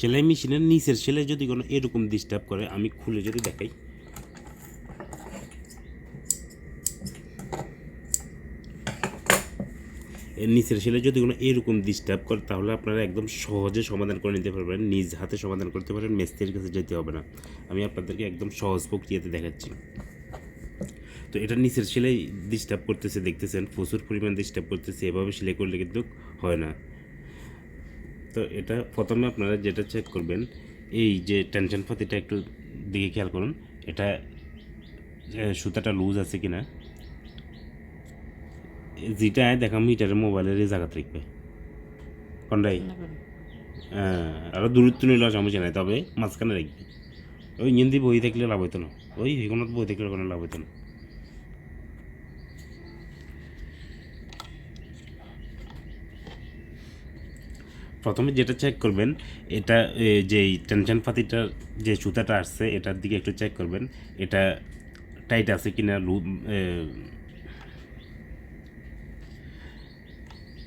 সেলাই মেশিনের নিচের সেলাই যদি কোনো এরকম ডিস্টার্ব করে, আমি খুলে যদি দেখাই। এর নিচের সেলাই যদি কোনো এরকম ডিস্টার্ব করে, তাহলে আপনারা একদম সহজে সমাধান করে নিতে পারবেন। নিজ হাতে সমাধান করতে পারেন, মেস্ত্রির কাছে যেতে হবে না। আমি আপনাদেরকে একদম সহজ প্রক্রিয়াতে দেখাচ্ছি। তো এটা নিচের সেলাই ডিস্টার্ব করতেছে, দেখতেছেন? প্রচুর পরিমাণ ডিস্টার্ব করতেছে। এভাবে সেলাই করলে কিন্তু হয় না। তো এটা প্রথমে আপনারা যেটা চেক করবেন এই যে টেনশন পাতিটা একটু দিকে খেয়াল করুন এটা সুতাটা লুজ আছে কি না যেটা দেখাম মিটারের মোবাইলের এই জায়গা থাকবে কোনটাই? হ্যাঁ আরও দূরত্ব নিলে সমস্যা নাই তবে মাঝখানে রাখবে। ওই হিন্দি বই থাকলে লাভ হইতো না। ওই কোনো বই থাকলে কোনো লাভ হইতো না। প্রথমে যেটা চেক করবেন এটা যে টেনশন পাতিটার যে সুতাটা আসছে এটার দিকে একটু চেক করবেন এটা টাইট আছে কিনা লু এ,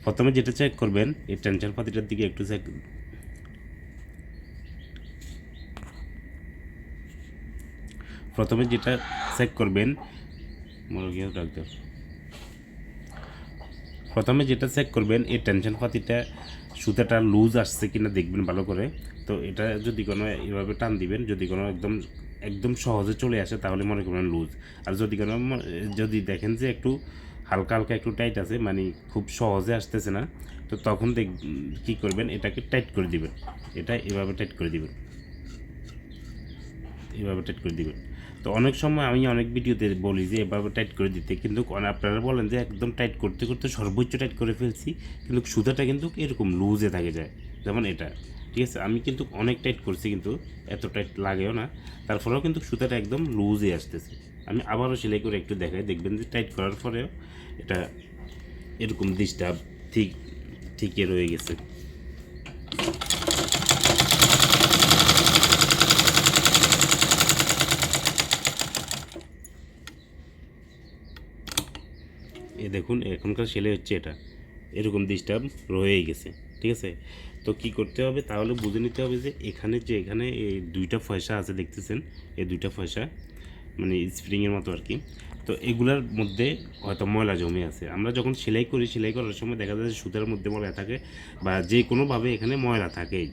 প্রথমে যেটা চেক করবেন এই টেনশন পাতিটার দিকে একটু চেক প্রথমে যেটা চেক করবেন মুরগিও ডাক দাও। প্রথমে যেটা চেক করবেন এই টেনশন পাতিটা সুতাটা লুজ আসছে কিনা দেখবেন ভালো করে। তো এটা যদি কোনো এভাবে টান দিবেন, যদি কোনো একদম একদম সহজে চলে আসে, তাহলে মনে করবেন লুজ। আর যদি কোনো যদি দেখেন যে একটু হালকা হালকা একটু টাইট আছে মানে খুব সহজে আসতেছে না, তো তখন দেখ, কী করবেন, এটাকে টাইট করে দিবেন। এটা এভাবে টাইট করে দিবেন। এভাবে টাইট করে দিবেন। তো অনেক সময় আমি অনেক ভিডিওতে বলি যে এভাবে টাইট করে দিতে। কিন্তু আপনারা বলেন যে, একদম টাইট করতে করতে সর্বোচ্চ টাইট করে ফেলছি। কিন্তু সুতাটা কিন্তু এরকম লুজে থাকে যায়, যেমন এটা। ঠিক আছে? আমি কিন্তু অনেক টাইট করছি কিন্তু এত টাইট লাগেও না। তারপরেও কিন্তু সুতাটা একদম লুজে আসতেছে। আমি আবারও সেলাই করে একটু দেখাই। দেখবেন যে টাইট করার পরেও এটা এরকম ডিস্টার্ব ঠিক, ঠিকই রয়ে গেছে। এ দেখুন, এখনকার সেলাই হচ্ছে এটা। এরকম ডিস্টার্ব রয়েই গেছে, ঠিক আছে? তো কি করতে হবে? তাহলে বুঝে নিতে হবে যে এখানে যে এখানে এই দুইটা পয়সা আছে, দেখতেছেন? এই দুইটা পয়সা মানে স্প্রিংয়ের মতো আর কি। তো এগুলার মধ্যে হয়তো ময়লা জমে আছে। আমরা যখন সেলাই করি, সেলাই করার সময় দেখা যায় যে সুতার মধ্যে ময়লা থাকে বা যে কোনোভাবে এখানে ময়লা থাকেই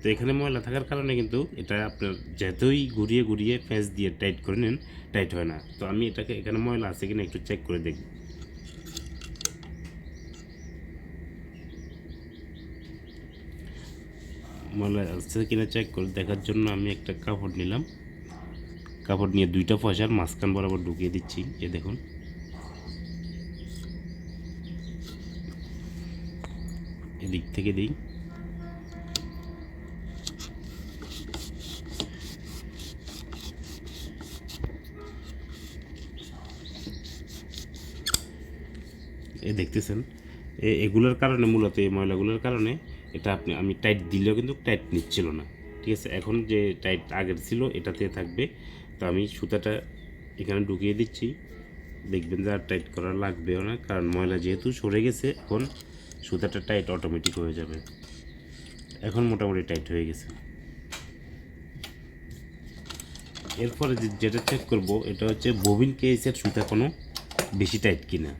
তো এখানে ময়লা থাকার কারণে কিন্তু এটা আপনার যতই ঘুরিয়ে ঘুরিয়ে ফেঁস দিয়ে টাইট করে নেন টাইট হয় না। তো আমি এটাকে, এখানে ময়লা আছে কিনা একটু চেক করে দেখব। ময়লা আছে কিনা চেক করে দেখার জন্য আমি একটা কাপড় নিলাম। কাপড় নিয়ে দুইটা পয়সার মাঝখান বরাবর ঢুকিয়ে দিচ্ছি এ দেখুন। এদিক থেকে দিই। এ দেখতেছেন? এগুলোর কারণে মূলত, এই ময়লাগুলোর কারণে এটা আপনি, আমি টাইট দিলেও কিন্তু টাইট নিচ্ছিল না, ঠিক আছে? এখন যে টাইট আগের ছিল, এটাতে থাকবে। তো আমি সুতাটা এখানে ঢুকিয়ে দিচ্ছি। দেখবেন যে আর টাইট করা লাগবেও না, কারণ ময়লা যেহেতু সরে গেছে, এখন সুতাটা টাইট অটোমেটিক হয়ে যাবে। এখন মোটামুটি টাইট হয়ে গেছে। এরপরে যেটা চেক করব, এটা হচ্ছে ববিন কেসের সুতা কোনো বেশি টাইট কিনা।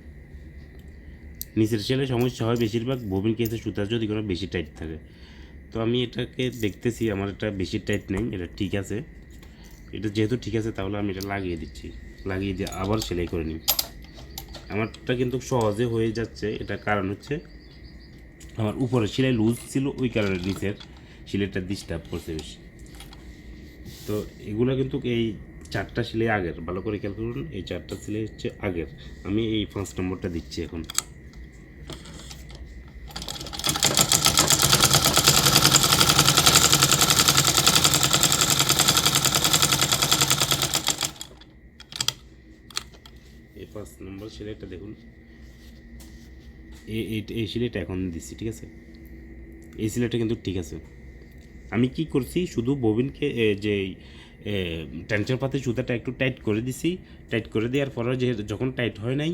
নিচের সেলে সমস্যা হয়, বেশিরভাগ ববিন কেসে সুতা যদি কোনো বেশি টাইট থাকে। তো আমি এটাকে দেখতেছি, আমার এটা বেশি টাইট নেই, এটা ঠিক আছে। এটা যেহেতু ঠিক আছে, তাহলে আমি এটা লাগিয়ে দিচ্ছি। লাগিয়ে দিয়ে আবার সেলাই করে নিই। আমারটা কিন্তু সহজে হয়ে যাচ্ছে এটা কারণ হচ্ছে আমার উপরে সেলাই লুজ ছিল, ওই কারণে নিচের সেলাইটা ডিস্টার্ব করছে বেশি। তো এগুলো কিন্তু এই চারটা সেলাই আগের, ভালো করে খেয়াল করুন, এই চারটা সেলাই হচ্ছে আগের। আমি এই পাঁচ নম্বরটা দিচ্ছি এখন এই পাঁচ নম্বর সেলাইটা দেখুন। এই সিলাইটা এখন দিচ্ছি, ঠিক আছে? এই সিলাইটা কিন্তু ঠিক আছে। আমি কি করছি, শুধু ববিনকে যে টেনশন পাতে সুতাটা একটু টাইট করে দিছি। টাইট করে দেওয়ার পরে যে, যখন টাইট হয় নাই,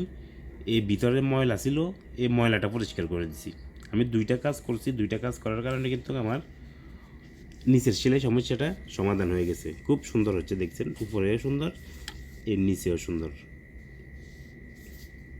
এই ভিতরে ময়লা ছিল, এই ময়লাটা পরিষ্কার করে দিছি। আমি দুইটা কাজ করছি, দুইটা কাজ করার কারণে কিন্তু আমার নিচের সেলাই সমস্যাটা সমাধান হয়ে গেছে। খুব সুন্দর হচ্ছে, দেখছেন? উপরেও সুন্দর, এর নিচেও সুন্দর।